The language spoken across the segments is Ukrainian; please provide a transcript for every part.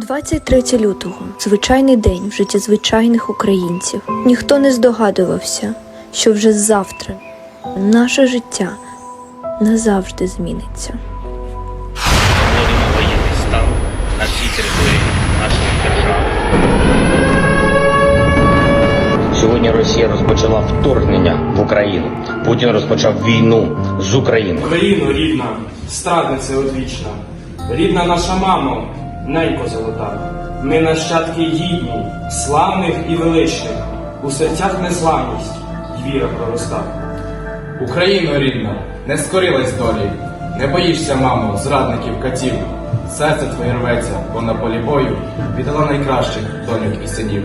23 лютого звичайний день в житті звичайних українців. Ніхто не здогадувався, що вже завтра наше життя назавжди зміниться. Вводимо воєнний стан на всій території нашої держави. Сьогодні Росія розпочала вторгнення в Україну. Путін розпочав війну з Україною. Україно рідна, страдниця одвічна, рідна наша мамо, ненько золота. Ми нащадки гідні, славних і величних, у серцях незламність й віра пророста. Україно рідна, не скорилась долі, не боїшся, мамо, зрадників катів. Серце твоє рветься, бо на полі бою віддала найкращих доньок і синів.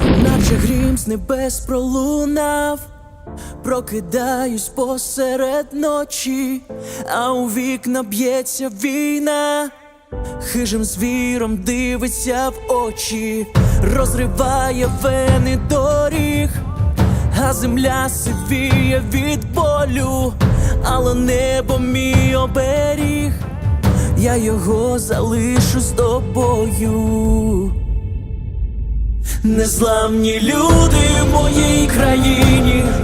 наче грім з небес пролунав, прокидаюсь посеред ночі, а у вікна б'ється війна, хижим звіром дивиться в очі, розриває вени доріг, а земля сивіє від болю, але небо мій оберіг, я його залишу з тобою. Незламні люди в моїй країні,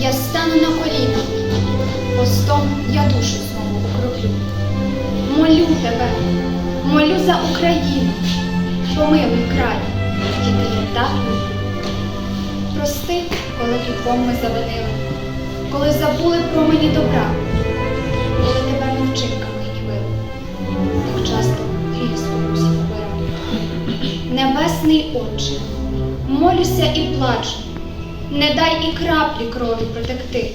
я стану на коліна, постом я душу знову окроплю. Молю тебе, молю за Україну, помилуй край, який я так люблю. Прости, коли гріхом ми завинили, коли забули про мені добра, коли тебе не вчинками гнівили, як часто гріх спокусів вбирав. Небесний Отче, молюся і плачу, не дай і краплі крові протекти.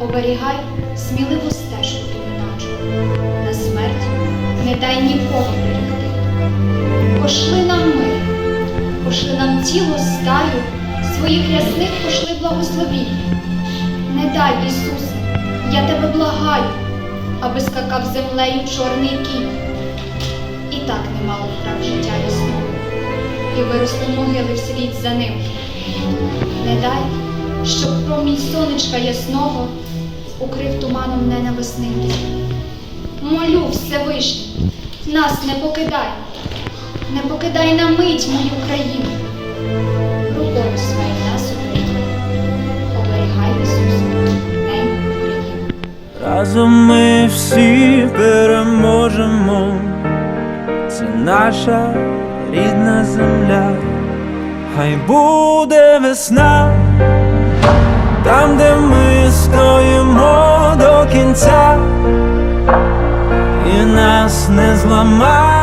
Оберігай сміливу стежку доминачу, на смерть не дай нікого приректи. Пошли нам мир, пошли нам тіло стаю, своїх рясних пошли благословінь. Не дай, Ісусе, я тебе благаю, аби скакав землею чорний кінь. І так немало вправ життя ясного, і виросли могили вслід за ним. Не дай, щоб промінь сонечка ясного укрив туманом ненависний. Молю Всевишній, нас не покидай, не покидай на мить мою країну. Рукою своєю нас Україну, оберігай Україну. Разом ми всі переможемо. Це наша рідна земля. Хай буде весна, там, де ми стоїмо до кінця, і нас не зламає.